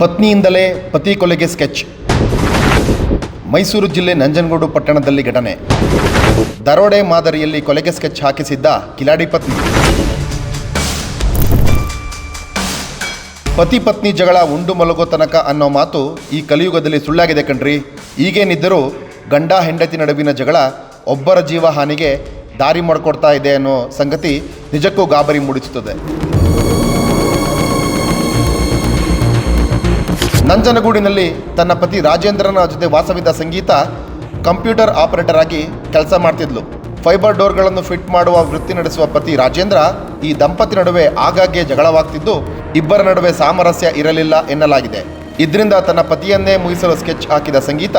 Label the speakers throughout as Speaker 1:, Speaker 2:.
Speaker 1: ಪತ್ನಿಯಿಂದಲೇ ಪತಿ ಕೊಲೆಗೆ ಸ್ಕೆಚ್. ಮೈಸೂರು ಜಿಲ್ಲೆ ನಂಜನಗೂಡು ಪಟ್ಟಣದಲ್ಲಿ ಘಟನೆ. ದರೋಡೆ ಮಾದರಿಯಲ್ಲಿ ಕೊಲೆಗೆ ಸ್ಕೆಚ್ ಹಾಕಿಸಿದ್ದ ಕಿಲಾಡಿ ಪತ್ನಿ. ಪತಿ ಪತ್ನಿ ಜಗಳ ಉಂಡು ಮಲಗೋ ತನಕ ಅನ್ನೋ ಮಾತು ಈ ಕಲಿಯುಗದಲ್ಲಿ ಸುಳ್ಳಾಗಿದೆ ಕಣ್ರಿ. ಈಗೇನಿದ್ದರೂ ಗಂಡ ಹೆಂಡತಿ ನಡುವಿನ ಜಗಳ ಒಬ್ಬರ ಜೀವ ಹಾನಿಗೆ ದಾರಿ ಮಾಡಿಕೊಡ್ತಾ ಇದೆ ಅನ್ನೋ ಸಂಗತಿ ನಿಜಕ್ಕೂ ಗಾಬರಿ ಮೂಡಿಸುತ್ತದೆ. ನಂಜನಗೂಡಿನಲ್ಲಿ ತನ್ನ ಪತಿ ರಾಜೇಂದ್ರನ ಜೊತೆ ವಾಸವಿದ್ದ ಸಂಗೀತ ಕಂಪ್ಯೂಟರ್ ಆಪರೇಟರ್ ಆಗಿ ಕೆಲಸ ಮಾಡ್ತಿದ್ಲು. ಫೈಬರ್ ಡೋರ್ಗಳನ್ನು ಫಿಟ್ ಮಾಡುವ ವೃತ್ತಿ ನಡೆಸುವ ಪತಿ ರಾಜೇಂದ್ರ ಈ ದಂಪತಿ ನಡುವೆ ಆಗಾಗ್ಗೆ ಜಗಳವಾಗ್ತಿದ್ದು, ಇಬ್ಬರ ನಡುವೆ ಸಾಮರಸ್ಯ ಇರಲಿಲ್ಲ ಎನ್ನಲಾಗಿದೆ. ಇದರಿಂದ ತನ್ನ ಪತಿಯನ್ನೇ ಮುಗಿಸಲು ಸ್ಕೆಚ್ ಹಾಕಿದ ಸಂಗೀತ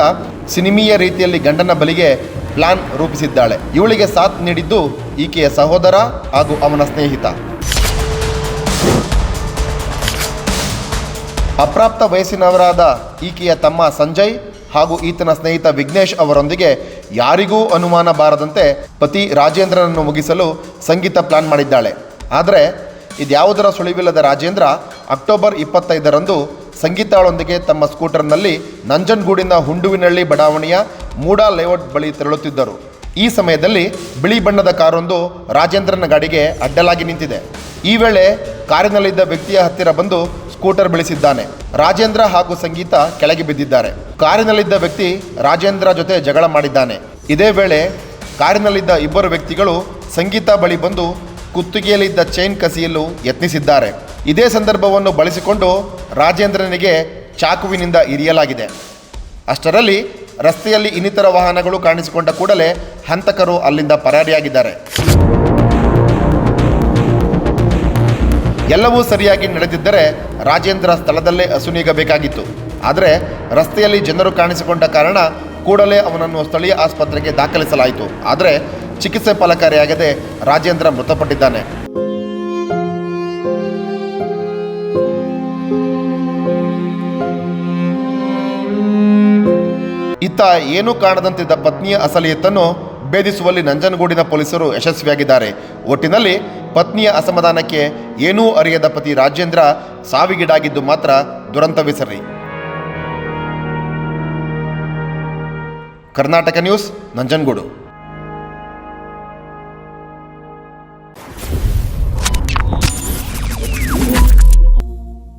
Speaker 1: ಸಿನಿಮೀಯ ರೀತಿಯಲ್ಲಿ ಗಂಡನ ಬಲಿಗೆ ಪ್ಲಾನ್ ರೂಪಿಸಿದ್ದಾಳೆ. ಇವಳಿಗೆ ಸಾಥ್ ನೀಡಿದ್ದು ಈಕೆಯ ಸಹೋದರ ಹಾಗೂ ಅವನ ಸ್ನೇಹಿತ. ಅಪ್ರಾಪ್ತ ವಯಸ್ಸಿನವರಾದ ಈಕೆಯ ತಮ್ಮ ಸಂಜಯ್ ಹಾಗೂ ಈತನ ಸ್ನೇಹಿತ ವಿಘ್ನೇಶ್ ಅವರೊಂದಿಗೆ ಯಾರಿಗೂ ಅನುಮಾನ ಬಾರದಂತೆ ಪತಿ ರಾಜೇಂದ್ರನನ್ನು ಮುಗಿಸಲು ಸಂಗೀತ ಪ್ಲಾನ್ ಮಾಡಿದ್ದಾಳೆ. ಆದರೆ ಇದ್ಯಾವುದರ ಸುಳಿವಿಲ್ಲದ ರಾಜೇಂದ್ರ ಅಕ್ಟೋಬರ್ ಇಪ್ಪತ್ತೈದರಂದು ಸಂಗೀತಾಳೊಂದಿಗೆ ತಮ್ಮ ಸ್ಕೂಟರ್ನಲ್ಲಿ ನಂಜನಗೂಡಿನ ಹುಂಡುವಿನಳ್ಳಿ ಬಡಾವಣೆಯ ಮೂಡಾ ಲೇಔಟ್ ಬಳಿ ತೆರಳುತ್ತಿದ್ದರು. ಈ ಸಮಯದಲ್ಲಿ ಬಿಳಿ ಬಣ್ಣದ ಕಾರೊಂದು ರಾಜೇಂದ್ರನ ಗಾಡಿಗೆ ಅಡ್ಡಲಾಗಿ ನಿಂತಿದೆ. ಈ ವೇಳೆ ಕಾರಿನಲ್ಲಿದ್ದ ವ್ಯಕ್ತಿಯ ಹತ್ತಿರ ಬಂದು ಸ್ಕೂಟರ್ ಬೆಳೆಸಿದ್ದಾನೆ. ರಾಜೇಂದ್ರ ಹಾಗೂ ಸಂಗೀತ ಕೆಳಗೆ ಬಿದ್ದಿದ್ದಾರೆ. ಕಾರಿನಲ್ಲಿದ್ದ ವ್ಯಕ್ತಿ ರಾಜೇಂದ್ರ ಜೊತೆ ಜಗಳ ಮಾಡಿದ್ದಾನೆ. ಇದೇ ವೇಳೆ ಕಾರಿನಲ್ಲಿದ್ದ ಇಬ್ಬರು ವ್ಯಕ್ತಿಗಳು ಸಂಗೀತ ಬಳಿ ಬಂದು ಕುತ್ತಿಗೆಯಲ್ಲಿದ್ದ ಚೈನ್ ಕಸಿಯಲು ಯತ್ನಿಸಿದ್ದಾರೆ. ಇದೇ ಸಂದರ್ಭವನ್ನು ಬಳಸಿಕೊಂಡು ರಾಜೇಂದ್ರನಿಗೆ ಚಾಕುವಿನಿಂದ ಇರಿಯಲಾಗಿದೆ. ಅಷ್ಟರಲ್ಲಿ ರಸ್ತೆಯಲ್ಲಿ ಇನ್ನಿತರ ವಾಹನಗಳು ಕಾಣಿಸಿಕೊಂಡ ಕೂಡಲೇ ಹಂತಕರು ಅಲ್ಲಿಂದ ಪರಾರಿಯಾಗಿದ್ದಾರೆ. ಎಲ್ಲವೂ ಸರಿಯಾಗಿ ನಡೆದಿದ್ದರೆ ರಾಜೇಂದ್ರ ಸ್ಥಳದಲ್ಲೇ ಅಸುನೀಗಬೇಕಾಗಿತ್ತು ಆದರೆ ರಸ್ತೆಯಲ್ಲಿ ಜನರು ಕಾಣಿಸಿಕೊಂಡ ಕಾರಣ ಕೂಡಲೇ ಅವನನ್ನು ಸ್ಥಳೀಯ ಆಸ್ಪತ್ರೆಗೆ ದಾಖಲಿಸಲಾಯಿತು. ಆದರೆ ಚಿಕಿತ್ಸೆ ಫಲಕಾರಿಯಾಗದೆ ರಾಜೇಂದ್ರ ಮೃತಪಟ್ಟಿದ್ದಾನೆ. ಇತ್ತ ಏನೂ ಕಾಣದಂತಿದ್ದ ಪತ್ನಿಯ ಅಸಲಿಯತ್ತನ್ನು ಭೇದಿಸುವಲ್ಲಿ ನಂಜನಗೂಡಿನ ಪೊಲೀಸರು ಯಶಸ್ವಿಯಾಗಿದ್ದಾರೆ. ಒಟ್ಟಿನಲ್ಲಿ ಪತ್ನಿಯ ಅಸಮಾಧಾನಕ್ಕೆ ಏನೂ ಅರಿಯದ ಪತಿ ರಾಜೇಂದ್ರ ಸಾವಿಗೀಡಾಗಿದ್ದು ಮಾತ್ರ ದುರಂತವೇ ಸರಿ ಕರ್ನಾಟಕ ನ್ಯೂಸ್ ನಂಜನಗೂಡು.